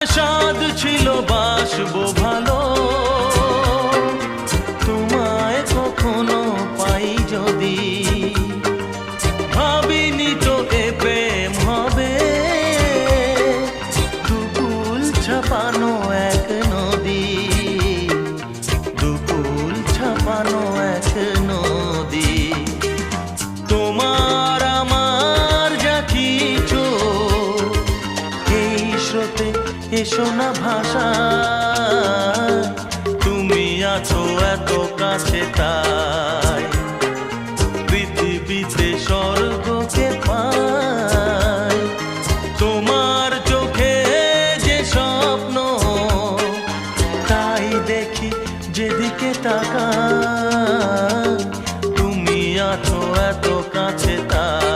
স্বাদ ছিল বাসবো ভালো। তোমায় কখনো পাই যদি। ভাবিনি তো এ প্রেম হবে। দুকুল ছাপানো এক নদী এসো না ভাষা। তুমি আছো এত কাছে তাই। পৃথিবীতে স্বর্গকে পাই তোমার চোখে যে স্বপ্ন, তাই দেখি যেদিকে টাকা তুমি আছো এত কাছে তাই।